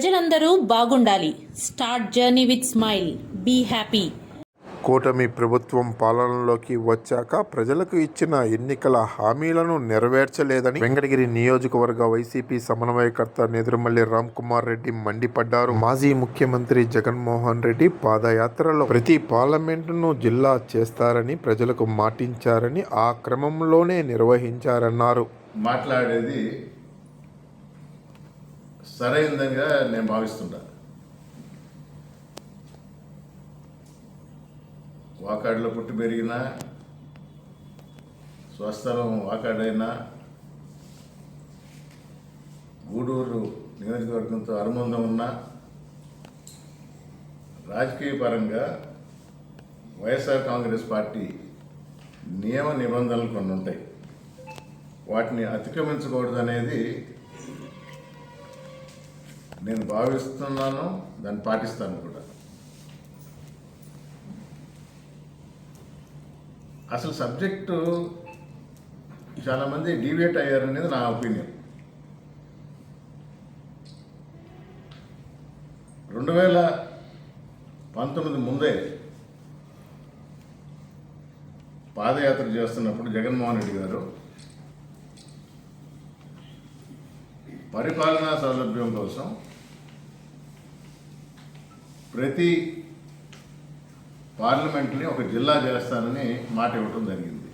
ప్రజలందరూ బాగుండాలి. Start journey with smile. Be happy. కూటమి ప్రభుత్వం పాలనలోకి వచ్చాక ప్రజలకు ఇచ్చిన ఎన్నికల హామీలను నెరవేర్చలేదని వెంకటగిరి నియోజకవర్గ వైసీపీ సమన్వయకర్త నెదురుమల్లి రామ్ కుమార్ రెడ్డి మండిపడ్డారు. మాజీ ముఖ్యమంత్రి జగన్మోహన్ రెడ్డి పాదయాత్రలో ప్రతి పార్లమెంటును జిల్లా చేస్తారని ప్రజలకు మాటించారని ఆ క్రమంలోనే నిర్వహించారన్నారు. మాట్లాడేది సరైనదిగా నేను భావిస్తుంటా. వాకాడులో పుట్టి పెరిగిన స్వస్థలం వాకాడైనా గూడూరు నియోజకవర్గంతో అనుబంధం ఉన్న రాజకీయ పరంగా వైఎస్ఆర్ కాంగ్రెస్ పార్టీ నియమ నిబంధనలు కొన్ని ఉంటాయి వాటిని అతిక్రమించకూడదు అనేది నేను భావిస్తున్నాను దాన్ని పాటిస్తాను కూడా. అసలు సబ్జెక్టు చాలామంది డీవియేట్ అయ్యారనేది నా ఒపీనియన్. రెండు వేల పంతొమ్మిది ముందే పాదయాత్ర చేస్తున్నప్పుడు జగన్మోహన్ రెడ్డి గారు పరిపాలనా సౌలభ్యం కోసం ప్రతి పార్లమెంట్ని ఒక జిల్లా చేస్తానని మాట ఇవ్వటం జరిగింది.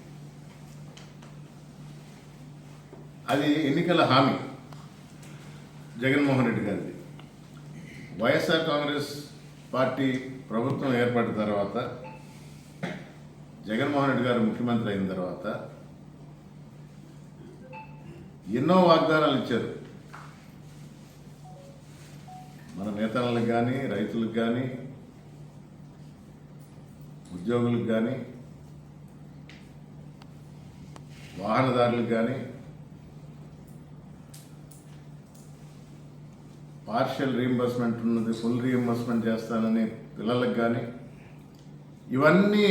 అది ఎన్నికల హామీ జగన్మోహన్ రెడ్డి గారిది. వైఎస్ఆర్ కాంగ్రెస్ పార్టీ ప్రభుత్వం ఏర్పడిన తర్వాత జగన్మోహన్ రెడ్డి గారు ముఖ్యమంత్రి అయిన తర్వాత ఎన్నో వాగ్దానాలు ఇచ్చారు. మన నేతలకు కానీ రైతులకు కానీ ఉద్యోగులకు కానీ వాహనదారులకు కానీ పార్షియల్ రీఎంబర్స్మెంట్ ఉన్నది ఫుల్ రీఎంబర్స్మెంట్ చేస్తానని పిల్లలకు కానీ ఇవన్నీ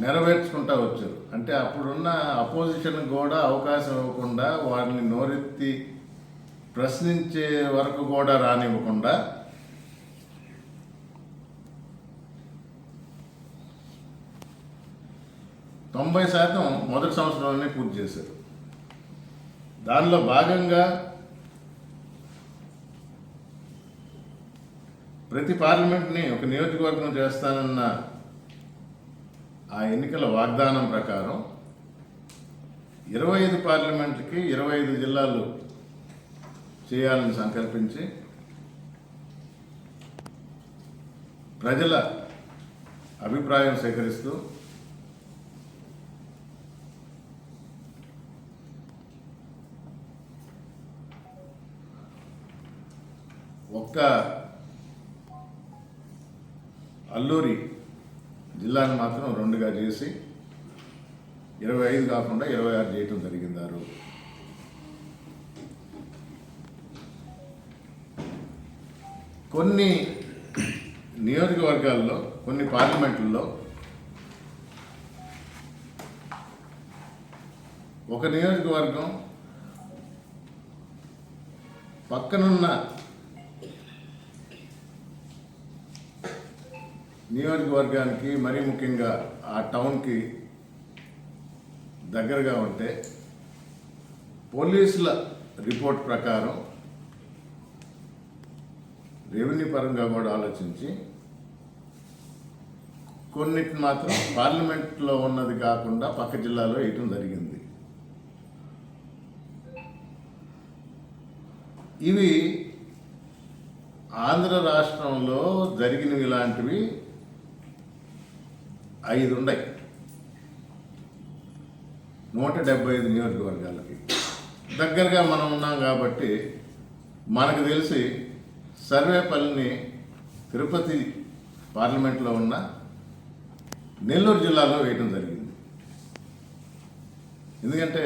నెరవేర్చుకుంటా వచ్చారు. అంటే అప్పుడున్న అపోజిషన్ కూడా అవకాశం ఇవ్వకుండా వారిని నోరెత్తి ప్రశ్నించే వరకు కూడా రానివ్వకుండా తొంభై శాతం మొదటి సంవత్సరంలోనే పూర్తి చేశారు. దానిలో భాగంగా ప్రతి పార్లమెంట్ని ఒక నియోజకవర్గం చేస్తానన్న ఆ ఎన్నికల వాగ్దానం ప్రకారం ఇరవై ఐదు పార్లమెంట్కి ఇరవై ఐదు జిల్లాలు చేయాలని సంకల్పించి ప్రజల అభిప్రాయం సేకరిస్తూ ఒక్క అల్లూరి జిల్లాను మాత్రం రెండుగా చేసి ఇరవై ఐదు కాకుండా ఇరవై ఆరు చేయటం జరిగిందారు కొన్ని నియోజకవర్గాల్లో కొన్ని పార్లమెంట్లలో ఒక నియోజకవర్గం పక్కనున్న నియోజకవర్గానికి మరీ ముఖ్యంగా ఆ టౌన్కి దగ్గరగా ఉంటే పోలీసుల రిపోర్ట్ ప్రకారం రెవెన్యూ పరంగా కూడా ఆలోచించి కొన్నిటిని మాత్రం పార్లమెంట్లో ఉన్నది కాకుండా పక్క జిల్లాలో వేయటం జరిగింది. ఇవి ఆంధ్ర రాష్ట్రంలో జరిగినవి ఇలాంటివి ఐదు ఉన్నాయి నూట డెబ్బై ఐదు నియోజకవర్గాలకి దగ్గరగా మనం ఉన్నాం కాబట్టి మనకు తెలిసి సర్వేపల్లిని తిరుపతి పార్లమెంట్లో ఉన్న నెల్లూరు జిల్లాలో వేయడం జరిగింది. ఎందుకంటే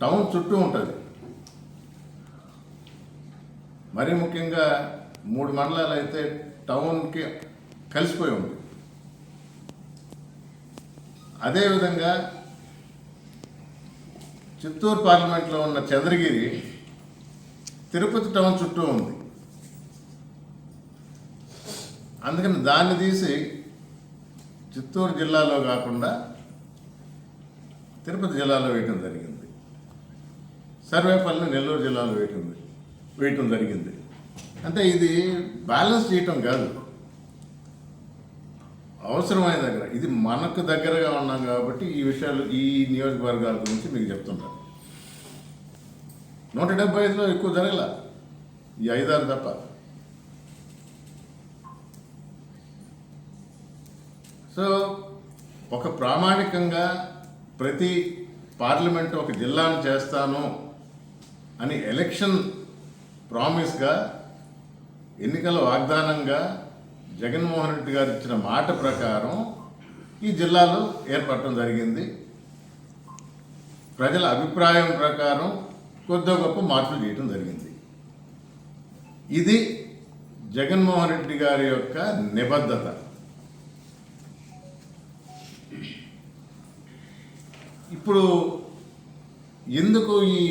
టౌన్ చుట్టూ ఉంటుంది. మరీ ముఖ్యంగా మూడు మండలాలు అయితే టౌన్కి కలిసిపోయి ఉంది. అదేవిధంగా చిత్తూరు పార్లమెంట్లో ఉన్న చంద్రగిరి తిరుపతి టౌన్ చుట్టూ ఉంది. అందుకని దాన్ని తీసి చిత్తూరు జిల్లాలో కాకుండా తిరుపతి జిల్లాలో వేయటం జరిగింది. సర్వేపల్లి నెల్లూరు జిల్లాలో వేయటం వేయటం జరిగింది. అంటే ఇది బ్యాలెన్స్ చేయటం కాదు. అవసరమైన దగ్గర ఇది మనకు దగ్గరగా ఉన్నాం కాబట్టి ఈ విషయాలు ఈ నియోజకవర్గాల గురించి మీకు చెప్తుంటాను. నూట డెబ్బై ఐదులో ఎక్కువ జరగల. ఈ ఐదారు తప్ప. సో ఒక ప్రామాణికంగా ప్రతి పార్లమెంట్ ఒక జిల్లాను చేస్తాను అని ఎలక్షన్ ప్రామిస్గా ఎన్నికల వాగ్దానంగా జగన్మోహన్ రెడ్డి గారు ఇచ్చిన మాట ప్రకారం ఈ జిల్లాలో ఏర్పడటం జరిగింది. ప్రజల అభిప్రాయం ప్రకారం కొద్ది గొప్ప మార్పులు చేయటం జరిగింది. ఇది జగన్మోహన్ రెడ్డి గారి యొక్క నిబద్ధత. ఇప్పుడు ఎందుకు ఈ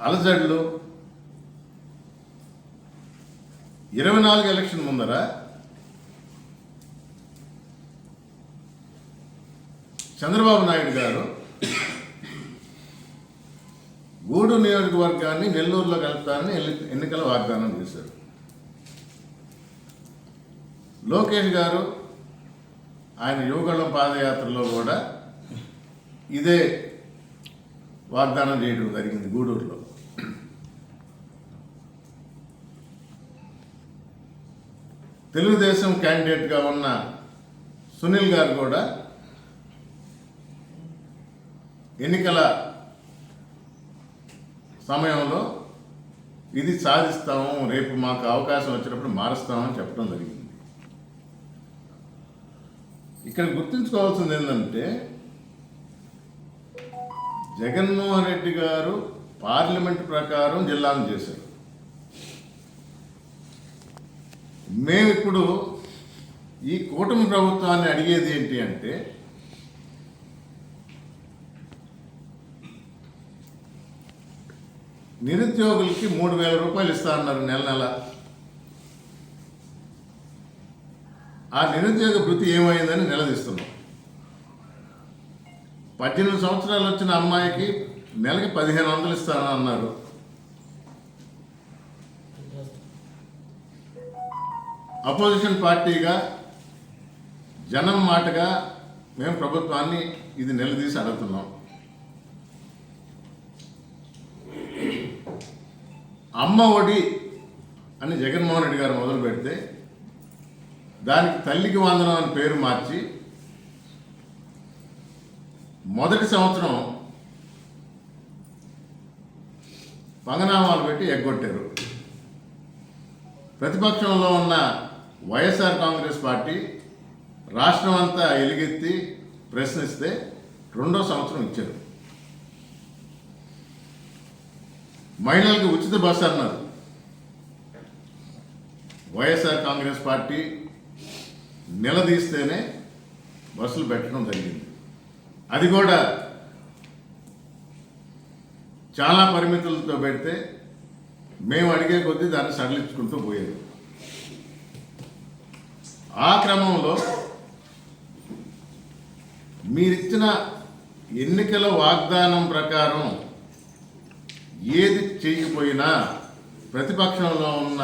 అలజడులు ఇరవై నాలుగు ఎలక్షన్ ముందర చంద్రబాబు నాయుడు గారు గూడు నియోజకవర్గాన్ని నెల్లూరులో కలుపుతారని ఎన్నికల వాగ్దానం చేశారు? లోకేష్ గారు ఆయన యువగళం పాదయాత్రలో కూడా ఇదే వాగ్దానం చేయడం జరిగింది గూడూరులో. తెలుగుదేశం క్యాండిడేట్గా ఉన్న సునీల్ గారు కూడా ఎన్నికల సమయంలో ఇది సాధిస్తాము రేపు మాకు అవకాశం వచ్చినప్పుడు మారుస్తామని చెప్పడం జరిగింది. ఇక్కడ గుర్తుంచుకోవాల్సింది ఏంటంటే జగన్మోహన్ రెడ్డి గారు పార్లమెంట్ ప్రకారం జిల్లాను చేశారు. మేము ఇప్పుడు ఈ కూటమి ప్రభుత్వాన్ని అడిగేది ఏంటి అంటే నిరుద్యోగులకి మూడు వేల రూపాయలు ఇస్తా అన్నారు నెల నెల. ఆ నిరుద్యోగ వృత్తి ఏమైందని నిలదీస్తున్నాం. పద్దెనిమిది సంవత్సరాలు వచ్చిన అమ్మాయికి నెలకి పదిహేను వందలు ఇస్తాను అన్నారు. అపోజిషన్ పార్టీగా జనం మాటగా మేము ప్రభుత్వాన్ని ఇది నిలదీసి అడుగుతున్నాం. అమ్మ ఒడి అని జగన్మోహన్ రెడ్డి గారు మొదలు పెడితే దానికి తల్లికి వందనం అని పేరు మార్చి మొదటి సంవత్సరం పంగనామాలు పెట్టి ఎగ్గొట్టారు. ప్రతిపక్షంలో ఉన్న వైఎస్ఆర్ కాంగ్రెస్ పార్టీ రాష్ట్రం అంతా ఎలుగెత్తి ప్రశ్నిస్తే రెండో సంవత్సరం ఇచ్చారు. మహిళలకు ఉచిత బస్సు అన్నారు. వైఎస్ఆర్ కాంగ్రెస్ పార్టీ నిలదీస్తేనే బస్సులు పెట్టడం జరిగింది. అది కూడా చాలా పరిమితులతో పెడితే మేము అడిగే కొద్దీ దాన్ని సడలించుకుంటూ పోయేది. ఆ క్రమంలో మీరిచ్చిన ఎన్నికల వాగ్దానం ప్రకారం ఏది చేయకపోయినా ప్రతిపక్షంలో ఉన్న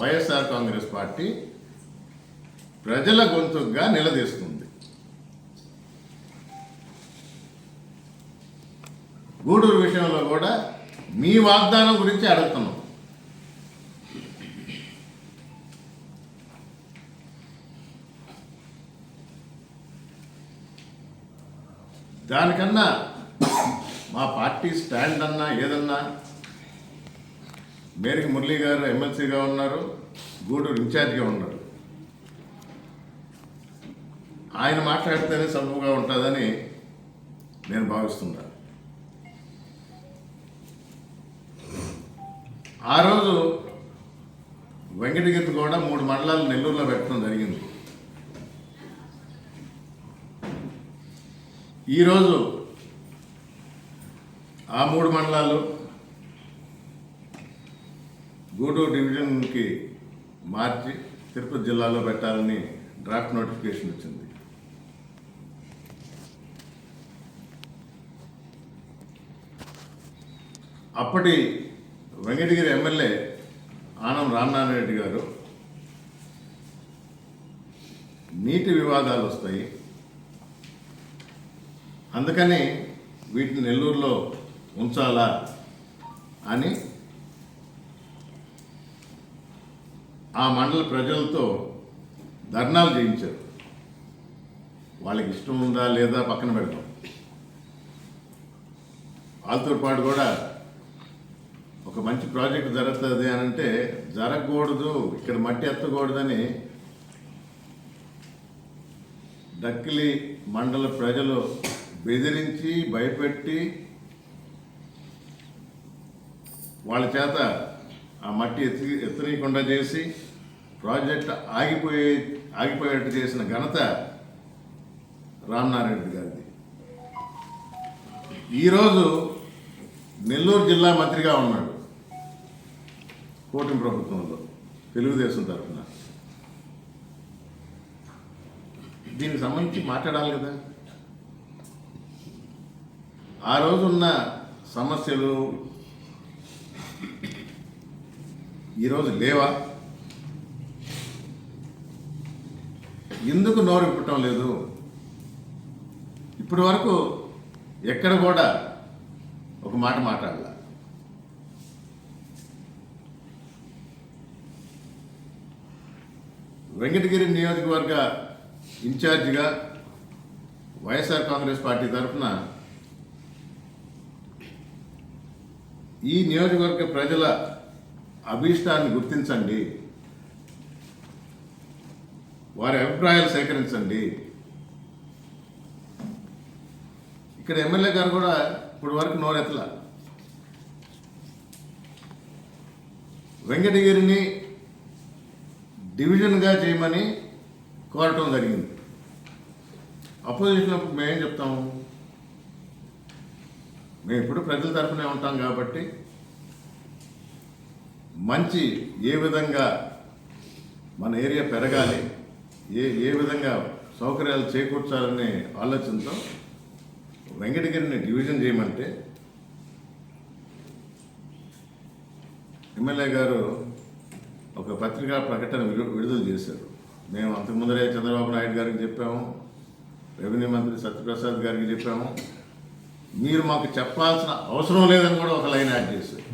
వైఎస్ఆర్ కాంగ్రెస్ పార్టీ ప్రజల గొంతుగా నిలదీస్తుంది. గూడూరు విషయంలో కూడా మీ వాగ్దానం గురించి అడుగుతున్నాం. దానికన్నా మా పార్టీ స్టాండ్ అన్నా ఏదన్నా మేరకు మురళీ గారు ఎమ్మెల్సీగా ఉన్నారు గూడూరు ఇన్ఛార్జిగా ఉన్నారు. ఆయన మాట్లాడితేనే సబబుగా ఉంటుందని నేను భావిస్తున్నాను. ఆ రోజు వెంకటగిరి కూడా మూడు మండలాలు నెల్లూరులో పెట్టడం జరిగింది. ఈరోజు ఆ మూడు మండలాలు గూడూరు డివిజన్కి మార్చి తిరుపతి జిల్లాలో పెట్టాలని డ్రాఫ్ట్ నోటిఫికేషన్ వచ్చింది. అప్పటి వెంకటగిరి ఎమ్మెల్యే ఆనం రామనారాయణ రెడ్డి గారు నీటి వివాదాలు వస్తాయి. అందుకని వీటిని నెల్లూరులో ఉంచాలా అని ఆ మండల ప్రజలతో ధర్నాలు చేయించారు. వాళ్ళకి ఇష్టం ఉందా లేదా పక్కన పెడతాం వాళ్ళతో పాటు కూడా ఒక మంచి ప్రాజెక్ట్ జరుగుతుంది అని అంటే జరగకూడదు ఇక్కడ మట్టి ఎత్తకూడదని డక్కిలి మండల ప్రజలు బెదిరించి భయపెట్టి వాళ్ళ చేత ఆ మట్టి ఎత్తి ఎత్తనీయకుండా చేసి ప్రాజెక్ట్ ఆగిపోయే ఆగిపోయేట్టు చేసిన ఘనత రామనారాయణ రెడ్డి గారిది. ఈరోజు నెల్లూరు జిల్లా మంత్రిగా ఉన్నాడు. కూటమి ప్రభుత్వంలో తెలుగుదేశం తరఫున. దీనికి సంబంధించి మాట్లాడాలి కదా. ఆ రోజున్న సమస్యలు ఈరోజు లేవా? ఎందుకు నోరు ఇప్పటం లేదు? ఇప్పటి వరకు ఎక్కడ కూడా ఒక మాట మాట్లాడాల. వెంకటగిరి నియోజకవర్గ ఇన్ఛార్జిగా వైఎస్ఆర్ కాంగ్రెస్ పార్టీ తరఫున ఈ నియోజకవర్గ ప్రజల అభీష్టాన్ని గుర్తించండి. వారి అభిప్రాయాలు సేకరించండి. ఇక్కడ ఎమ్మెల్యే గారు కూడా ఇప్పుడు వరకు నోరెత్తల. వెంకటగిరిని డివిజన్గా చేయమని కోరటం జరిగింది. అపోజిషన్ అప్పుడు మేమేం చెప్తాము మేము ఇప్పుడు ప్రజల తరఫునే ఉంటాం కాబట్టి మంచి ఏ విధంగా మన ఏరియా పెరగాలి ఏ ఏ విధంగా సౌకర్యాలు చేకూర్చాలనే ఆలోచనతో వెంకటగిరిని డివిజన్ చేయమంటే ఎమ్మెల్యే గారు ఒక పత్రికా ప్రకటన విడుదల చేశారు. మేము అంతకు ముందరే చంద్రబాబు నాయుడు గారికి చెప్పాము రెవెన్యూ మంత్రి సత్యప్రసాద్ గారికి చెప్పాము. మీరు మాకు చెప్పాల్సిన అవసరం లేదని కూడా ఒక లైన్ యాడ్ చేశారు.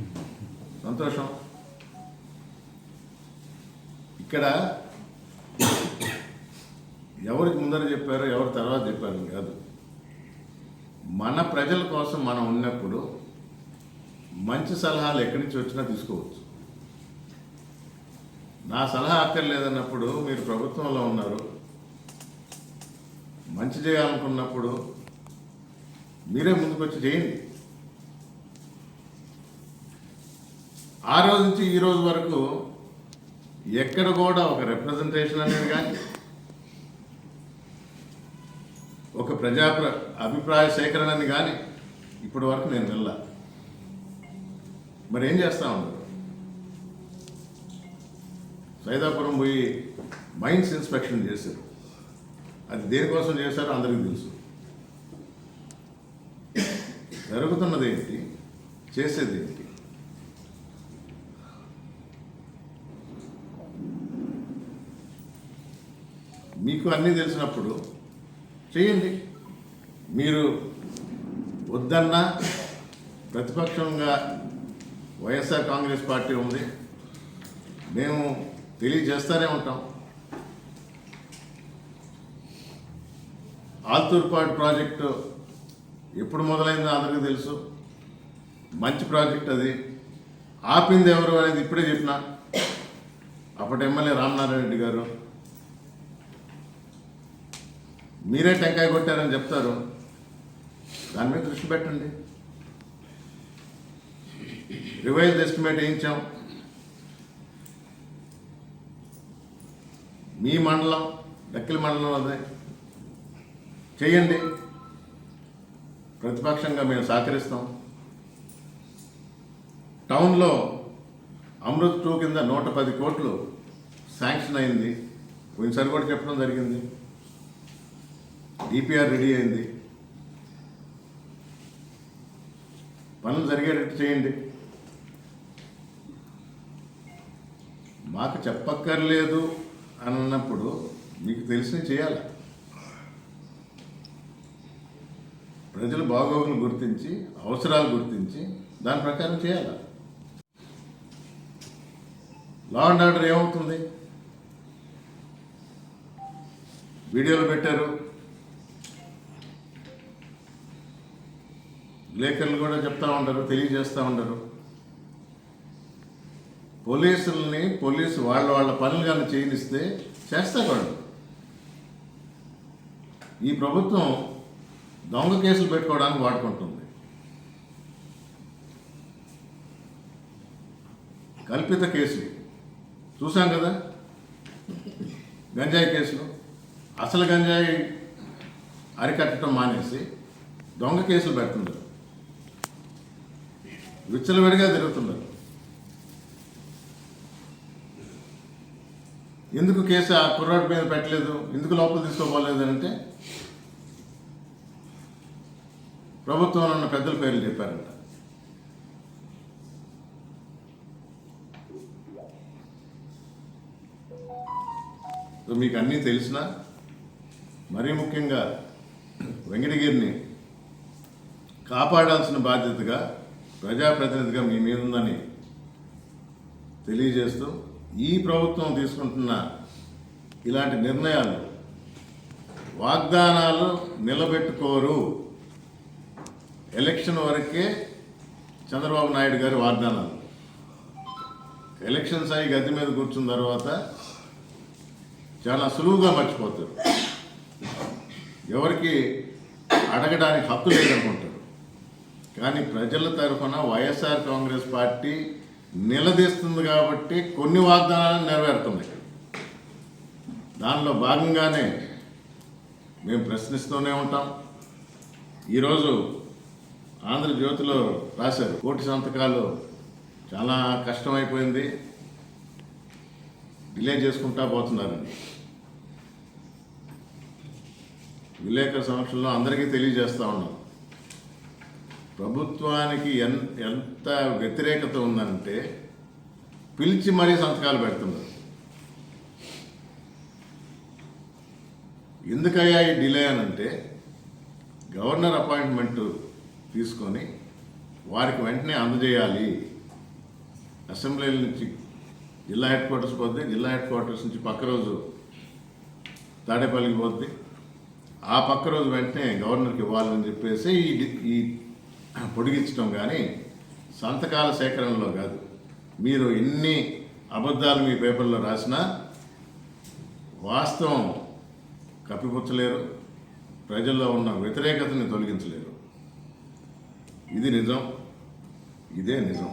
సంతోషం. ఇక్కడ ఎవరికి ముందర చెప్పారో ఎవరు తర్వాత చెప్పారు కాదు. మన ప్రజల కోసం మనం ఉన్నప్పుడు మంచి సలహాలు ఎక్కడి నుంచి వచ్చినా తీసుకోవచ్చు. నా సలహా అక్కర్లేదన్నప్పుడు మీరు ప్రభుత్వంలో ఉన్నారు. మంచి చేయాలనుకున్నప్పుడు మీరే ముందుకొచ్చి చేయండి. ఆ రోజు నుంచి ఈ రోజు వరకు ఎక్కడ కూడా ఒక రిప్రజెంటేషన్ అనేది కానీ ఒక ప్రజా అభిప్రాయ సేకరణని కానీ ఇప్పటి వరకు నేను వెళ్ళా మరి ఏం చేస్తా ఉన్నాను సైదాపురం పోయి మైన్స్ ఇన్స్పెక్షన్ చేశారు. అది దేనికోసం చేశారో అందరికీ తెలుసు. జరుగుతున్నది ఏంటి? చేసేది ఏంటి? మీకు అన్నీ తెలిసినప్పుడు చేయండి మీరు వద్దన్నా ప్రతిపక్షంగా వైఎస్ఆర్ కాంగ్రెస్ పార్టీ ఉంది. మేము తెలియజేస్తూనే ఉంటాం. ఆల్తూర్పాడు ప్రాజెక్టు ఎప్పుడు మొదలైందో అందరికీ తెలుసు. మంచి ప్రాజెక్ట్ అది. ఆపింది ఎవరు అనేది ఇప్పుడే చెప్పిన. అప్పటి ఎమ్మెల్యే రామనారాయణ రెడ్డి గారు. మీరే టెంకాయ కొట్టారని చెప్తారు. దాని మీద దృష్టి పెట్టండి. Revise estimate వేయించాం. మీ మండలం దక్కిలి మండలం అదే. చేయండి. ప్రతిపక్షంగా మేము సహకరిస్తాం. టౌన్లో అమృత్ టూ కింద నూట పది కోట్లు శాంక్షన్ అయింది. పోయినసారి కూడా చెప్పడం జరిగింది. డిపిఆర్ రెడీ అయింది. పనులు జరిగేటట్టు చేయండి. మాకు చెప్పక్కర్లేదు. అని అన్నప్పుడు మీకు తెలిసిన చేయాలి. ప్రజల బాగోగులు గుర్తించి అవసరాలు గుర్తించి దాని ప్రకారం చేయాలి. లా అండ్ ఆర్డర్ ఏమవుతుంది? వీడియోలు పెట్టారు. లేఖలు కూడా చెప్తా ఉంటారు తెలియజేస్తూ ఉంటారు. పోలీసుల్ని పోలీసు వాళ్ళ వాళ్ళ పనులు కానీ చేయనిస్తే చేస్తారు వాళ్ళు ఈ ప్రభుత్వం దొంగ కేసులు పెట్టుకోవడానికి వాడుకుంటుంది. కల్పిత కేసులు. చూసాం కదా? గంజాయి కేసులు. అసలు గంజాయి అరికట్టడం మానేసి దొంగ కేసులు పెడుతున్నారు. విచ్చలవిడిగా తిరుగుతున్నారు. ఎందుకు కేసు ఆ కుర్రాడి మీద పెట్టలేదు? ఎందుకు లోపల తీసుకోపోలేదు అంటే ప్రభుత్వం ఉన్న పెద్దల పేర్లు చెప్పారంట. మీకు అన్నీ తెలిసినా మరీ ముఖ్యంగా వెంకటగిరిని కాపాడాల్సిన బాధ్యతగా ప్రజాప్రతినిధిగా మీ మీద ఉందని తెలియజేస్తూ ఈ ప్రభుత్వం తీసుకుంటున్న ఇలాంటి నిర్ణయాలు వాగ్దానాలు నిలబెట్టుకోరు. ఎలక్షన్ వరకే చంద్రబాబు నాయుడు గారి వాగ్దానాలు. ఎలక్షన్స్ అయి గద్దె మీద కూర్చున్న తర్వాత చాలా సులువుగా మర్చిపోతారు. ఎవరికి అడగడానికి హక్కు లేదనుకుంటారు. కానీ ప్రజల తరఫున వైఎస్ఆర్ కాంగ్రెస్ పార్టీ నిలదీస్తుంది కాబట్టి కొన్ని వాగ్దానాలు నెరవేరుతున్నాయి దానిలో భాగంగానే మేము ప్రశ్నిస్తూనే ఉంటాం. ఈరోజు ఆంధ్రజ్యోతిలో రాశారు కోటి సంతకాలు చాలా కష్టమైపోయింది. డిలే చేసుకుంటా పోతున్నారని విలేకరుల సమక్షంలో అందరికీ తెలియజేస్తూ ఉన్నాం. ప్రభుత్వానికి ఎన్ ఎంత వ్యతిరేకత ఉందంటే పిలిచి మరీ సంతకాలు పెడుతున్నారు. ఎందుకయ్యా ఈ డిలే అని అంటే గవర్నర్ అపాయింట్మెంట్ తీసుకొని వారికి వెంటనే అందజేయాలి. అసెంబ్లీ నుంచి జిల్లా హెడ్ క్వార్టర్స్ పోద్ది జిల్లా హెడ్ క్వార్టర్స్ నుంచి పక్క రోజు తాడేపల్లికి పోద్ది ఆ పక్క రోజు వెంటనే గవర్నర్కి ఇవ్వాలని చెప్పేసి ఈ ఈ పొడిగించడం కానీ సంతకాల సేకరణలో కాదు. మీరు ఎన్ని అబద్ధాలు మీ పేపర్లో రాసినా వాస్తవం కప్పిపుచ్చలేరు ప్రజల్లో ఉన్న వ్యతిరేకతని తొలగించలేరు. ఇది నిజం ఇదే నిజం.